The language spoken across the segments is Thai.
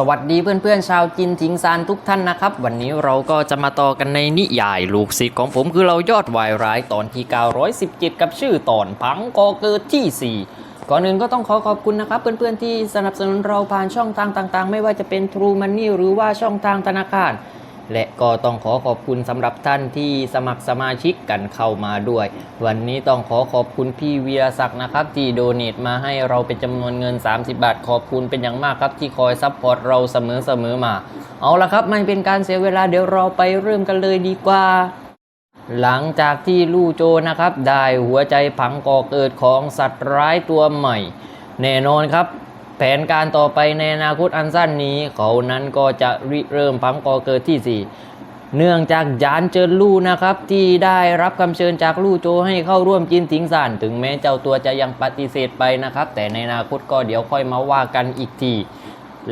สวัสดีเพื่อนๆชาวจินทิงซานทุกท่านนะครับ วันนี้เราก็จะมาต่อกันในนิยายลูกศิษย์ของผมคือเรายอดวายร้ายตอนที่ 917 กับชื่อตอนพังกอเกิดที่ 4 ก่อนอื่นก็ต้องขอขอบคุณนะครับเพื่อนๆที่สนับสนุนเราผ่านช่องทางต่างๆ ไม่ว่าจะเป็น True Money หรือว่าช่องทางธนาคาร และก็ต้องขอขอบคุณสำหรับท่านที่สมัครสมาชิกกันเข้ามาด้วย วันนี้ต้องขอขอบคุณพี่วีรศักดิ์นะครับ ที่โดเน a มาให้เราเป็นจำนวนเงิน 30 บาท ขอบคุณเป็นอย่างมากครับที่คอยซัพพอร์ตเราเสมอๆมา เอาละครับไม่เป็นการเสียเวลาเดี๋ยวเราไปเริ่มกันเลยดีกว่าหลังจากที่ลู่โจนะครับ ได้หัวใจผังก่อเกิดของสัตว์ร้ายตัวใหม่ แน่นอนครับ แผนการต่อไปในอนาคตอันสั้นนี้ เขานั้นก็จะริเริ่มพังก่อเกิดที่ 4 เนื่องจากยานเจินลู่นะครับ ที่ได้รับคำเชิญจากลู่โจให้เข้าร่วมจินถิงซานถึงแม้เจ้าตัวจะยังปฏิเสธไปนะครับ แต่ในอนาคตก็เดี๋ยวค่อยมาว่ากันอีกที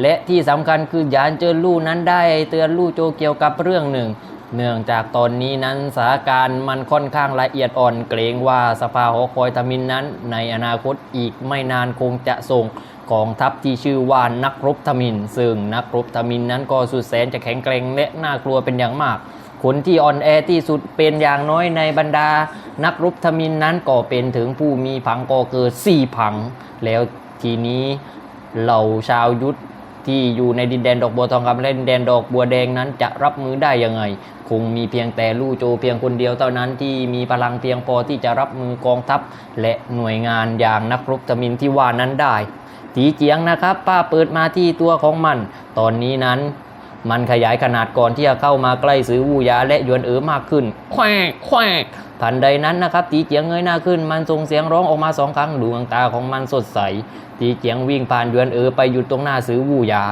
และที่สำคัญคือยานเจินลู่นั้นได้เตือนลู่โจเกี่ยวกับเรื่องหนึ่ง เนื่องจากตอนนี้นั้นสถานการณ์มันค่อนข้างละเอียดอ่อนเกรงว่าสภาหอคอยทมินนั้น ในอนาคตอีกไม่นานคงจะส่ง กองทัพที่ชื่อว่านักรบทมิน ซึ่งนักรบทมินนั้นก็สุดแสนจะแข็งแกร่งและน่ากลัวเป็นอย่างมากคนที่อ่อนแอที่สุดเป็นอย่างน้อยในบรรดา นักรบทมินนั้นก็เป็นถึงผู้มีผังก่อเกิดสี่ผัง แล้วทีนี้เหล่าชาวยุทธที่อยู่ในดินแดนดอกบัวทองคำและดินแดนดอกบัวแดงนั้นจะรับมือได้ยังไง คงมีเพียงแต่ลู่โจเพียงคนเดียวเท่านั้นที่มีพลังเพียงพอที่จะรับมือกองทัพ และหน่วยงานอย่างนักรบทมินที่ว่านั้นได้ สีเจียงนะครับ ป้าเปิดมาที่ตัวของมัน ตอนนี้นั้น มันขยายขนาดก่อนที่จะเข้ามาใกล้ซื้อวูยาและยวนเอ๋อมากขึ้น แควกแควกทันใดนั้นนะครับตีเจียงเงยหน้าขึ้น มันส่งเสียงร้องออกมาสองครั้งดวงตาของมันสดใสตีเจียงวิ่งผ่านยวนเอ๋อไปหยุดตรงหน้าซื้อวูยา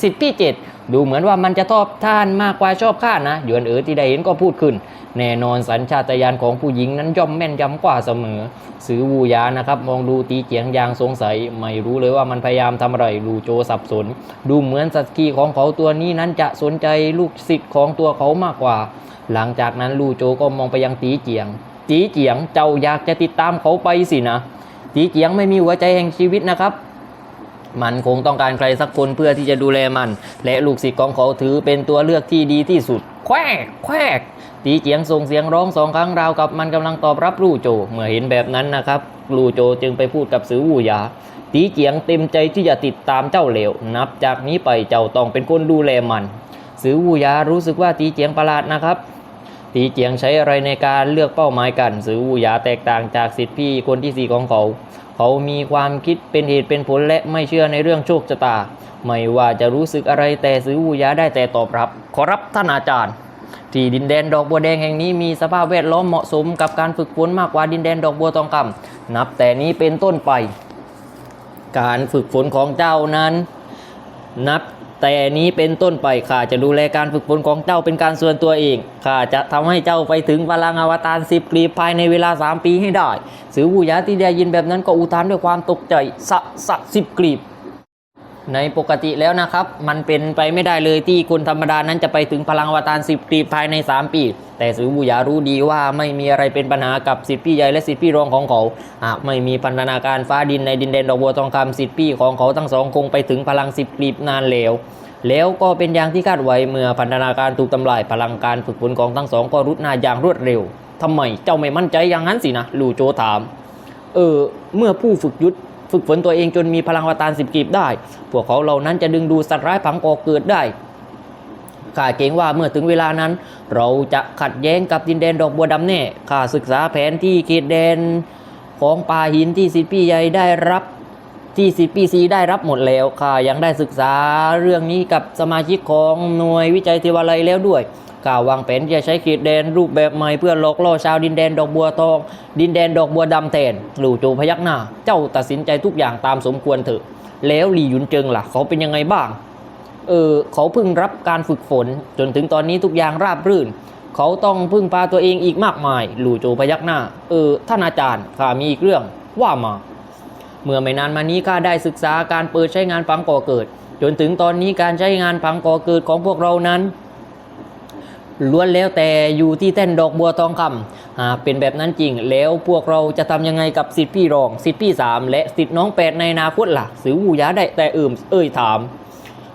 สิทธิ์ที่เจ็ดดูเหมือนว่ามันจะชอบท่านมากกว่าชอบข้านะหยวนเอ๋อที่ได้เห็นก็พูดขึ้น แน่นอนสัญชาตญาณของผู้หญิงนั้นย่อมแม่นยำกว่าเสมอซื้อวูยานะครับ มองดูตีเจียงยางสงสัย ไม่รู้เลยว่ามันพยายามทำอะไรลูโจสับสน ดูเหมือนสัตว์กีของเขาตัวนี้นั้นจะสนใจลูกศิษย์ของตัวเขามากกว่า หลังจากนั้นลูโจก็มองไปยังตีเจียง ตีเจียงเจ้าอยากจะติดตามเขาไปสินะตีเจียงไม่มีหัวใจแห่งชีวิตนะครับ มันคงต้องการใครสักคนเพื่อที่จะดูแลมัน และลูกศิษย์ของเขาถือเป็นตัวเลือกที่ดีที่สุด แควกแควกตีเจียงส่งเสียงร้องสองครั้งราวกับมันกำลังตอบรับลู่โจ เมื่อเห็นแบบนั้นนะครับลู่โจจึงไปพูดกับสือวูหยาตีเจียงเต็มใจที่จะติดตามเจ้าเหลว นับจากนี้ไปเจ้าต้องเป็นคนดูแลมัน สือวูหยารู้สึกว่าตีเจียงประหลาดนะครับตีเจียงใช้อะไรในการเลือกเป้าหมายกัน สือวูหยาแตกต่างจากสิทธิพี่คนที่สี่ของเขา เขามีความคิดเป็นเหตุเป็นผลและไม่เชื่อในเรื่องโชคชะตา ไม่ว่าจะรู้สึกอะไรแต่ซื้อวูยาได้แต่ตอบรับ ขอรับท่านอาจารย์ ที่ดินแดนดอกบัวแดงแห่งนี้มีสภาพแวดล้อมเหมาะสมกับการฝึกฝนมากกว่าดินแดนดอกบัวทองคำนับแต่นี้เป็นต้นไป การฝึกฝนของเจ้านั้น นับ แต่นี้เป็นต้นไปข้าจะดูแลการฝึกฝนของเจ้าเป็นการส่วนตัวเองข้าจะทำให้เจ้าไปถึงพลังอวตารสิบกรีภายในเวลา 3 ปีให้ได้สือวูยาที่ได้ยินแบบนั้นก็อุทานด้วยความตกใจสะสะสิบกรีบ ในปกติแล้วนะครับ มันเป็นไปไม่ได้เลยที่คนธรรมดานั้นจะไปถึงพลังวตารสิบกรีภายใน 3 ปี แต่สือบูยารู้ดีว่าไม่มีอะไรเป็นปัญหากับสิทธิพี่ใหญ่และสิทธิพี่รองของเขาหากไม่มีพันธนาการฟ้าดินในดินแดนดอกบัวทองคำสิทธิพี่ของเขาทั้งสองคงไปถึงพลังสิบกรีนานแล้วแล้วก็เป็นอย่างที่คาดไว้เมื่อพันธนาการถูกทำลายพลังการฝึกฝนของทั้งสองก็รุดหน้าอย่างรวดเร็วทำไมเจ้าไม่มั่นใจอย่างนั้นสินะลู่โจถาม เออ เมื่อผู้ฝึกยุทธ ฝึกฝนตัวเองจนมีพลังวตารสิบกีบได้ พวกเขาเหล่านั้นจะดึงดูดสัตว์ร้ายผังก่อเกิดได้ข้าเกรงว่าเมื่อถึงเวลานั้น เราจะขัดแย้งกับดินแดนดอกบัวดำแน่ข้าศึกษาแผนที่เขตแดนของป่าหินที่สิทธิพี่ใหญ่ได้รับที่สิทธิพี่ซีได้รับหมดแล้วข้ายังได้ศึกษาเรื่องนี้กับสมาชิกของหน่วยวิจัยเทวาลัยแล้วด้วย กล่าววางแผนจะใช้เขตแดนรูปแบบใหม่เพื่อหลอกล่อชาวดินแดนดอกบัวทอง ดินแดนดอกบัวดำแทนหลู่โจพยักหน้า เจ้าตัดสินใจทุกอย่างตามสมควรเถอะ แล้วหลี่หยุนเจิงล่ะ เขาเป็นยังไงบ้าง เออเขาเพิ่งรับการฝึกฝน จนถึงตอนนี้ทุกอย่างราบรื่น เขาต้องพึ่งพาตัวเองอีกมากมาย หลู่โจพยักหน้า เออท่านอาจารย์ข้ามีอีกเรื่องว่ามา เมื่อไม่นานมานี้ข้าได้ศึกษาการเปิดใช้งานผังก่อเกิด จนถึงตอนนี้การใช้งานผังก่อเกิดของพวกเรานั้น ล้วนแล้วแต่อยู่ที่แท่นดอกบัวทองคำหากเป็นแบบนั้นจริง แล้วพวกเราจะทำยังไงกับสิทธิพี่รอง สิทธิพี่สามและสิทธิน้องแปดในอนาคตล่ะสือวูยาได้แต่เอิ่มเอ่ยถาม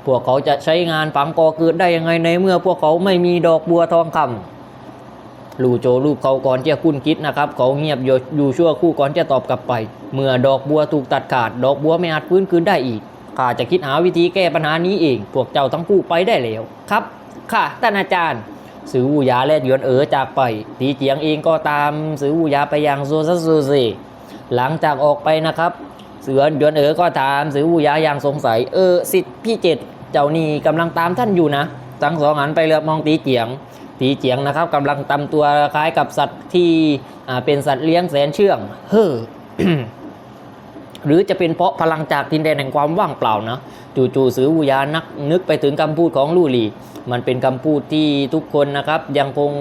พวกเขาจะใช้งานฝังกอเกิดได้ยังไงในเมื่อพวกเขาไม่มีดอกบัวทองคำลูโจรูปเขาก่อนที่จะคุ้นคิดนะครับ เขาเงียบอยู่ชั่วคู่ก่อนจะตอบกลับไป เมื่อดอกบัวถูกตัดขาด ดอกบัวไม่อาจฟื้นคืนได้อีกข้าจะคิดหาวิธีแก้ปัญหานี้เอง พวกเจ้าทั้งคู่ไปได้แล้วครับ ค่ะท่านอาจารย์ สือวูยาและหยวนเอ๋อจากไป ตีเจียงเองก็ตามสือวูยาไปยังโซซัสซูเซหลังจากออกไปนะครับ เสือยวนเอ๋อก็ถามสือวูยาอย่างสงสัย เออสิทธิ์พี่เจ็ดเจ้านี่กำลังตามท่านอยู่นะทั้งสองหันไปเลือบมองตีเจียง ตีเจียงนะครับกำลังตำตัวคล้ายกับสัตว์ที่อ่าเป็นสัตว์เลี้ยงแสนเชื่อง เฮ้อ หรือจะเป็นเพราะพลังจากดินแดนแห่งความว่างเปล่านะจู่ๆสือวูยานักนึกไปถึงคำพูดของลู่หลีมันเป็นคำพูดที่ทุกคนนะครับ ยังคง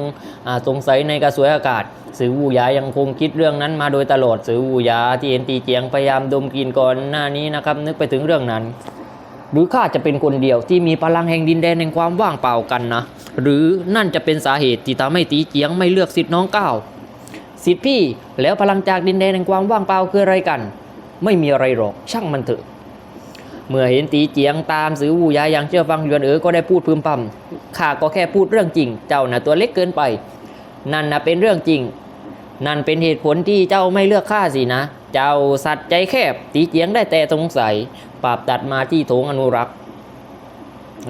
สงสัยในกระสวยอากาศ สือวูยายังคงคิดเรื่องนั้นมาโดยตลอดสือวูยาที่เอ็นตีเจียงพยายามดมกลินก่อนหน้านี้นะครับนึกไปถึงเรื่องนั้น หรือข้าจะเป็นคนเดียวที่มีพลังแห่งดินแดนแห่งความว่างเปล่ากันนะ หรือนั่นจะเป็นสาเหตุที่ทำให้ตีเจียงไม่เลือกสิทธิ์น้องก้าวสิทธิ์พี่แล้วพลังจากดินแดนแห่งความว่างเปล่าคืออะไรกัน ไม่มีอะไรหรอกช่างมันเถอะ เมื่อเห็นตีเจียงตามสือวูยาอย่างเชื่อฟังยวนเอ๋อก็ได้พูดพึมพำข้าก็แค่พูดเรื่องจริง เจ้าน่ะตัวเล็กเกินไป นั่นน่ะเป็นเรื่องจริง นั่นเป็นเหตุผลที่เจ้าไม่เลือกข้าสินะ เจ้าสัตว์ใจแคบ ตีเจียงได้แต่สงสัยปราบตัดมาที่โถงอนุรักษ์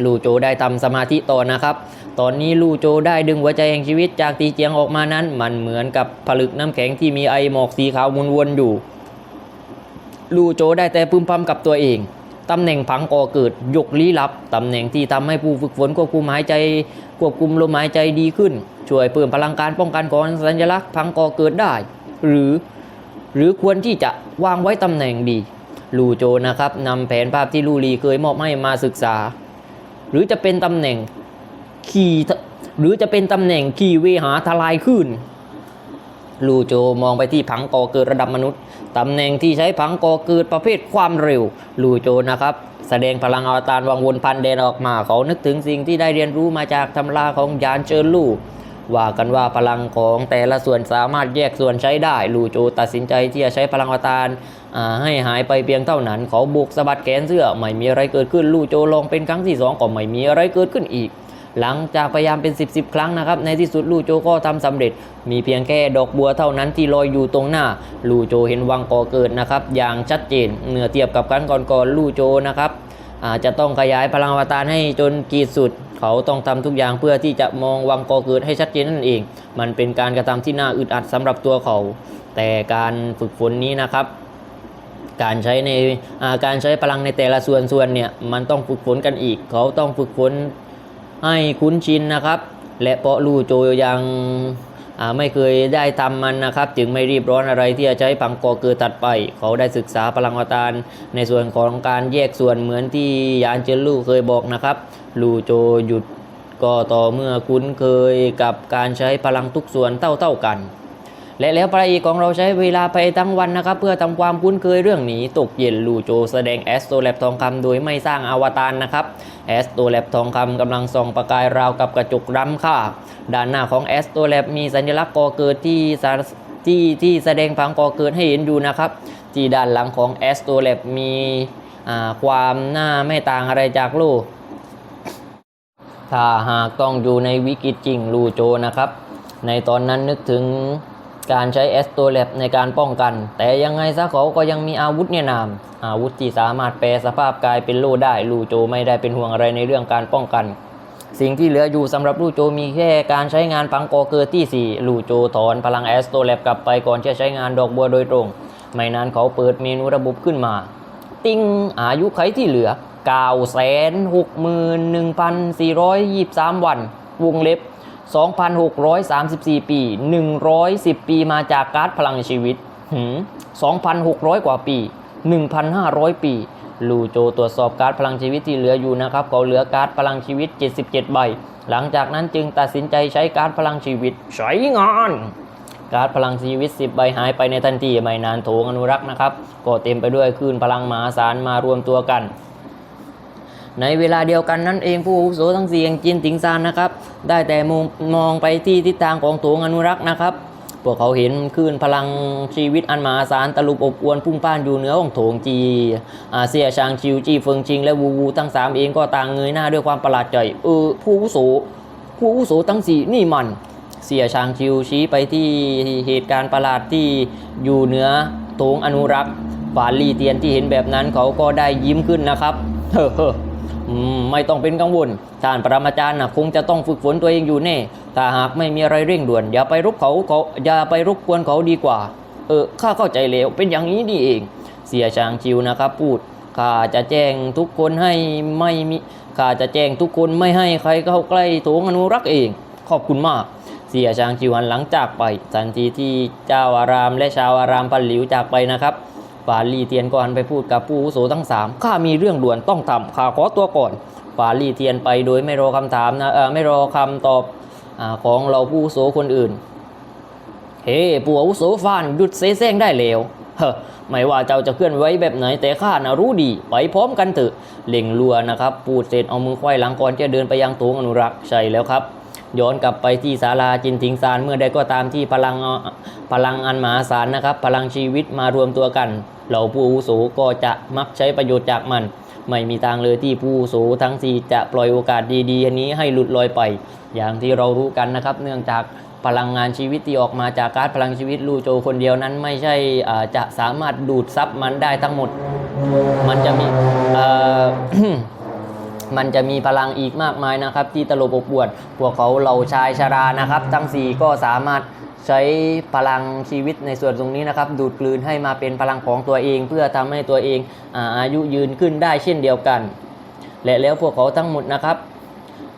ลู่โจได้ทำสมาธิต่อนะครับ ตอนนี้ลู่โจได้ดึงหัวใจแห่งชีวิตจากตีเจียงออกมานั้น มันเหมือนกับผลึกน้ำแข็งที่มีไอหมอกสีขาววนๆอยู่ ลู่โจได้แต่พึมพำกับตัวเองตำแหน่งผังก่อเกิดยกลี้ลับตำแหน่งที่ทำให้ผู้ฝึกฝนควบคุมหายใจ ควบคุมลมหายใจดีขึ้น ช่วยเพิ่มพลังการป้องกันของสัญลักษณ์ผังก่อเกิดได้ หรือ หรือควรที่จะวางไว้ตำแหน่งดีลูโจนะครับนำแผนภาพที่ลูลีเคยมอบให้มาศึกษา หรือจะเป็นตำแหน่งขี่หรือจะเป็นตำแหน่งขี่เวหาทลายขึ้น ลูโจมองไปที่ผังก่อเกิดระดับมนุษย์ ตำแหน่งที่ใช้ผังก่อเกิดประเภทความเร็ว ลูโจนะครับ แสดงพลังอวตารวังวนพันแดนออกมาเขานึกถึงสิ่งที่ได้เรียนรู้มาจากตำราของยานเจินลู่ว่ากันว่าพลังของแต่ละส่วนสามารถแยกส่วนใช้ได้ ลูโจตัดสินใจที่จะใช้พลังอวตารให้หายไปเพียงเท่านั้น เขาบุกสะบัดแขนเสื้อ ไม่มีอะไรเกิดขึ้น ลูโจลองเป็นครั้งที่สองก็ไม่มีอะไรเกิดขึ้นอีก หลังจากพยายามเป็น 10บสครั้งนะครับ ในที่สุดลู่โจก็ทำสำเร็จ มีเพียงแค่ดอกบัวเท่านั้นที่ลอยอยู่ตรงหน้า ลู่โจเห็นวังก่อเกิดนะครับ อย่างชัดเจนเมื่อเทียบกับครั้งก่อนๆลู่โจนะครับอาจจะต้องขยายพลังอวตารให้จนกีดสุด เขาต้องทำทุกอย่างเพื่อที่จะมองวังกอเกิดให้ชัดเจนนั่นเอง มันเป็นการกระทำที่น่าอึดอัดสำหรับตัวเขา แต่การฝึกฝนนี้นะครับการใช้ในการใช้พลังในแต่ละส่วนส่วนเนี่ยมันต้องฝึกฝนกันอีก เขาต้องฝึกฝน ให้คุ้นชินนะครับ และเพราะลู่โจยังไม่เคยได้ทำมันนะครับ จึงไม่รีบร้อนอะไรที่จะใช้ผังกอเกิดตัดไป เขาได้ศึกษาพลังวตารในส่วนของการแยกส่วนเหมือนที่ยานเจนลู่เคยบอกนะครับลู่โจหยุดก็ต่อเมื่อคุ้นเคยกับการใช้พลังทุกส่วนเท่าๆกัน และแล้วพระเอกของเราใช้เวลาไปทั้งวันนะครับ เพื่อทำความคุ้นเคยเรื่องนี้ ตกเย็นลูโจแสดงแอสโตแลบทองคำโดยไม่สร้างอวตารนะครับแอสโตแลบทองคำกำลังส่องประกายราวกับกระจกร้ำค่าด้านหน้าของแอสโตแลบมีสัญลักษณ์กอเกิดที่ที่ที่แสดงผังกอเกิดให้เห็นอยู่นะครับ ที่ด้านหลังของแอสโตแลบมีความหน้าไม่ต่างอะไรจากโลกถ้าหากต้องอยู่ในวิกฤตจริงลูโจนะครับ ในตอนนั้นนึกถึง การใช้แอสโตแลบในการป้องกัน แต่ยังไงซะเขาก็ยังมีอาวุธเนี่ยนามอาวุธที่สามารถแปลสภาพกายเป็นโล่ได้ลูโจไม่ได้เป็นห่วงอะไรในเรื่องการป้องกัน สิ่งที่เหลืออยู่สำหรับลูโจมีแค่การใช้งานพังกอเกอร์ที่ 4 ลูโจถอนพลังแอสโตแลบกลับไปก่อนจะใช้งานดอกบัวโดยตรง ไม่นานเขาเปิดเมนูระบบขึ้นมา ติ้งอายุไขที่เหลือ961,423 วัน วงเล็บ 2,634 ปี 110 ปีมาจากการ์ดพลังชีวิตหืม2,600 กว่าปี 1,500 ปีลูโจตรวจสอบการ์ดพลังชีวิตที่เหลืออยู่นะครับเขาเหลือการ์ดพลังชีวิต 77 ใบ หลังจากนั้นจึงตัดสินใจใช้การ์ดพลังชีวิตใช้งานการ์ดพลังชีวิต 10 ใบหายไปในทันทีไม่นานโถงอนุรักษ์นะครับ ก็เต็มไปด้วยคลื่นพลังมหาศาลมารวมตัวกัน ในเวลาเดียวกันนั่นเองผู้อาวุโสทั้งสี่แห่งจินติงซานนะครับ ได้แต่มองมองไปที่ทิศทางของโถงอนุรักษ์นะครับพวกเขาเห็นคลื่นพลังชีวิตอันมหาศาลตะลุบอบอวนพุ่งป้านอยู่เหนือของโถงจีอาเซียชางชิวจีเฟิงชิง และวูวูทั้งสามเองก็ต่างเงยหน้าด้วยความประหลาดใจเออผู้อาวุโสผู้อาวุโสทั้งสี่นี่มัน เสียชางชิวชี้ไปที่เหตุการณ์ประหลาดที่อยู่เหนือโถงอนุรักษ์ฝานลีเตียนที่เห็นแบบนั้นเขาก็ได้ยิ้มขึ้นนะครับเฮ้อ ไม่ต้องเป็นกังวลท่านปรมาจารย์นะคงจะต้องฝึกฝนตัวเองอยู่แน่ถ้าหากไม่มีอะไรเร่งด่วน อย่าไปรบเขาเขาอย่าไปรบกวนเขาดีกว่า เออข้าเข้าใจแล้วเป็นอย่างนี้นี่เอง เสียชางชิวนะครับ พูดข้าจะแจ้งทุกคนให้ไม่มีข้าจะแจ้งทุกคนไม่ให้ใครเข้าใกล้โถงอนุรักษ์เอง ขอบคุณมาก เสียชางชิวหันหลังจากไปทันทีที่เจ้าอารามและชาวอารามพันหลิวจากไปนะครับ ฝาลีเทียนก็หันไปพูดกับผู้อุโสทั้งสามข้ามีเรื่องด่วนต้องทำข้าขอตัวก่อนฝาลีเทียนไปโดยไม่รอคำถามนะเออไม่รอคำตอบอของเราผู้อุโสคนอื่น เฮ้ผู้อาวุโสฟานหยุดเซแซงได้แล้วเฮ้ไม่ว่าเจ้าจะเคลื่อนไหวแบบไหนแต่ข้านะรู้ดี ไปพร้อมกันเถอะเล่งลัวนะครับ ปูดเสร็จเอามือควายหลังก่อนจะเดินไปยังโถงอนุรักษ์ใช่แล้วครับ ย้อนกลับไปที่ศาลาจินทิงซานเมื่อใดก็ตามที่พลังเอาพลังอันมหาศาลนะครับ พลังชีวิตมารวมตัวกัน เหล่าผู้อาวุโสก็จะมักใช้ประโยชน์จากมัน ไม่มีทางเลยที่ผู้อาวุโสทั้งสี่จะปล่อยโอกาสดีๆอันนี้ให้หลุดลอยไป อย่างที่เรารู้กันนะครับ เนื่องจากพลังงานชีวิตที่ออกมาจากการพลังชีวิตลูโจคนเดียวนั้นไม่ใช่จะสามารถดูดซับมันได้ทั้งหมด มันจะมี มันจะมีพลังอีกมากมายนะครับ ที่ตลบอบอวดพวกเขาเหล่าชายชรานะครับ ทั้ง 4 ก็สามารถใช้พลังชีวิตในส่วนตรงนี้นะครับ ดูดกลืนให้มาเป็นพลังของตัวเอง เพื่อทำให้ตัวเองอาอายุยืนขึ้นได้เช่นเดียวกัน และแล้วพวกเขาทั้งหมดนะครับ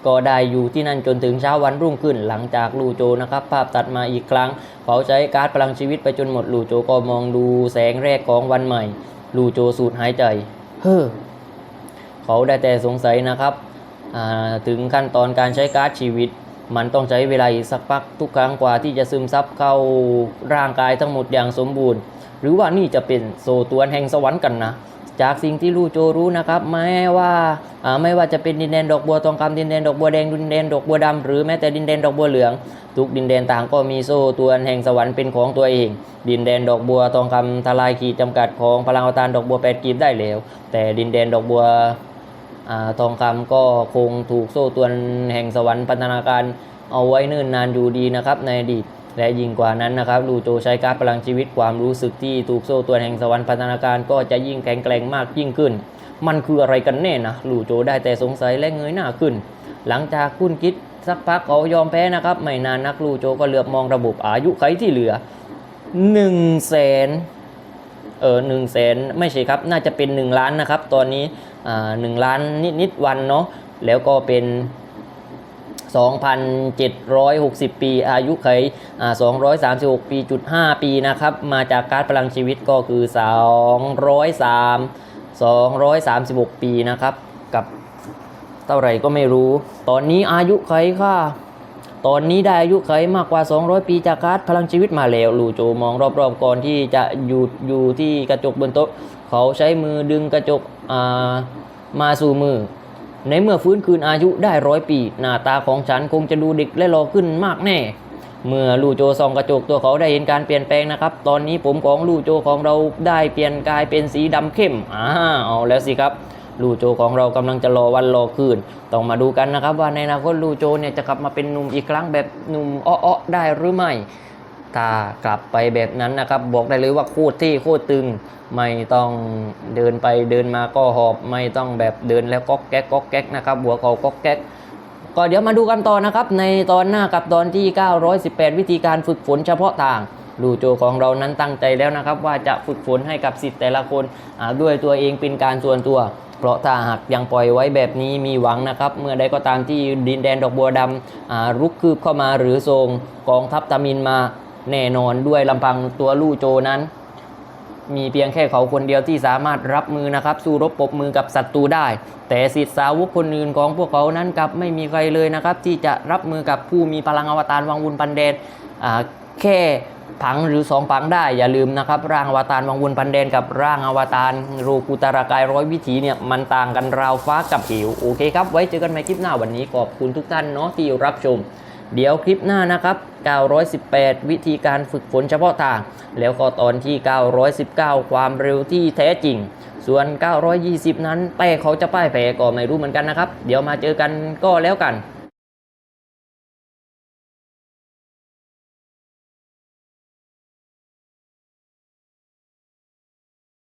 ก็ได้อยู่ที่นั่นจนถึงเช้าวันรุ่งขึ้น หลังจากลูโจนะครับ ภาพตัดมาอีกครั้ง เขาใช้การ์ดพลังชีวิตไปจนหมดลูโจก็มองดูแสงแรกของวันใหม่ ลูโจสูดหายใจ เฮ้อ เขาได้แต่สงสัยนะครับ ถึงขั้นตอนการใช้การ์ดชีวิต มันต้องใช้เวลาอีกสักพักทุกครั้งกว่าที่จะซึมซับเข้าร่างกายทั้งหมดอย่างสมบูรณ์ หรือว่านี่จะเป็นโซตวนแห่งสวรรค์กันนะจากสิ่งที่ลู่โจรู้นะครับแม้ว่าไม่ว่าจะเป็นดินแดนดอกบัวทองคำดินแดนดอกบัวแดงดินแดนดอกบัวดำหรือแม้แต่ดินแดนดอกบัวเหลือง ทุกดินแดนต่างก็มีโซ่ตวแห่งสวรรค์เป็นของตัวเอง ดินแดนดอกบัวทองคำทลายขีดจำกัดของพลังอวตารดอกบัวแปดกีบได้แล้ว แต่ดินแดนดอกบัว ทองคำก็คงถูกโซ่ตรวนแห่งสวรรค์พัฒนาการเอาไว้เนิ่นนานอยู่ดีนะครับในอดีตและยิ่งกว่านั้นนะครับลูโจใช้การพลังชีวิตความรู้สึกที่ถูกโซ่ตรวนแห่งสวรรค์พัฒนาการก็จะยิ่งแข็งแกร่งมากยิ่งขึ้น มันคืออะไรกันแน่นะลูโจได้แต่สงสัยและเงยหน้าขึ้น หลังจากคุณคิดสักพักเขายอมแพ้นะครับ ไม่นานนักลูโจก็เหลือบมองระบบอายุไขที่เหลือ1นึ่งแสน เออหนึ่งแสนไม่ใช่ครับ น่าจะเป็น 1 ล้านนะครับ ตอนนี้อ่าหนึ่งล้านนิดนิดวันเนาะแล้วก็เป็น 2,760 ปีอายุไขอ่า236 ปีจุด5ปีนะครับ มาจากการพลังชีวิตก็คือ 203 236 ปีนะครับ กับเท่าไหร่ก็ไม่รู้ ตอนนี้อายุไขค่ะ ตอนนี้ได้อายุไขมากกว่า 200 ปีจากการ์ดพลังชีวิตมาแล้วลูโจมองรอบๆก่อนที่จะหยุดอยู่ที่กระจกบนโต๊ะ เขาใช้มือดึงกระจกามาสู่มือ ในเมื่อฟื้นคืนอายุได้ร้อยปี หน้าตาของฉันคงจะดูเด็กและหล่อขึ้นมากแน่ เมื่อลูโจส่องกระจกตัวเขาได้เห็นการเปลี่ยนแปลงนะครับ ตอนนี้ผมของลูโจของเราได้เปลี่ยนกายเป็นสีดำเข้มอ่าเอาแล้วสิครับ ลูโจของเรากำลังจะรอวันรอคืน ต้องมาดูกันนะครับ ว่าในอนาคตลูโจเนี่ยจะกลับมาเป็นหนุ่มอีกครั้งแบบหนุ่มอ้อๆได้หรือไม่ถ้ากลับไปแบบนั้นนะครับ บอกได้เลยว่าโคตรที่โคตรตึง ไม่ต้องเดินไปเดินมาก็หอบ ไม่ต้องแบบเดินแล้วก๊อกแก๊กก๊อกแก๊กนะครับหัวเขาก๊กแก๊กก็เดี๋ยวมาดูกันต่อนะครับ ในตอนหน้ากับตอนที่ 918 วิธีการฝึกฝนเฉพาะทางลูโจของเรานั้นตั้งใจแล้วนะครับ ว่าจะฝึกฝนให้กับสิทธิ์แต่ละคนด้วยตัวเองเป็นการส่วนตัว เพราะถ้าหากยังปล่อยไว้แบบนี้มีหวังนะครับ เมื่อใดก็ตามที่ดินแดนดอกบัวดำรุกคืบเข้ามาหรือทรงกองทัพตามินมาแน่นอนด้วยลำพังตัวลู่โจนั้น มีเพียงแค่เขาคนเดียวที่สามารถรับมือนะครับ สู้รบปบมือกับศัตรูได้ แต่สิทธิสาวกคนอื่นของพวกเขานั้นกลับไม่มีใครเลยนะครับ ที่จะรับมือกับผู้มีพลังอวตารวังวุนปันแดนแค่ ผังหรือสองผังได้อย่าลืมนะครับ ร่างอวตารวังวนพันแดนกับร่างอวตารรูกุตารากายร้อยวิถีเนี่ยมันต่างกันราวฟ้ากับหิวโอเคครับไว้เจอกันในคลิปหน้าวันนี้ขอบคุณทุกท่านเนาะที่รับชม เดี๋ยวคลิปหน้านะครับ 918 วิธีการฝึกฝนเฉพาะทาง แล้วก็ตอนที่ 919 ความเร็วที่แท้จริง ส่วน 920 นั้นแต่เขาจะป้ายแผลก็ไม่รู้เหมือนกันนะครับ เดี๋ยวมาเจอกันก็แล้วกัน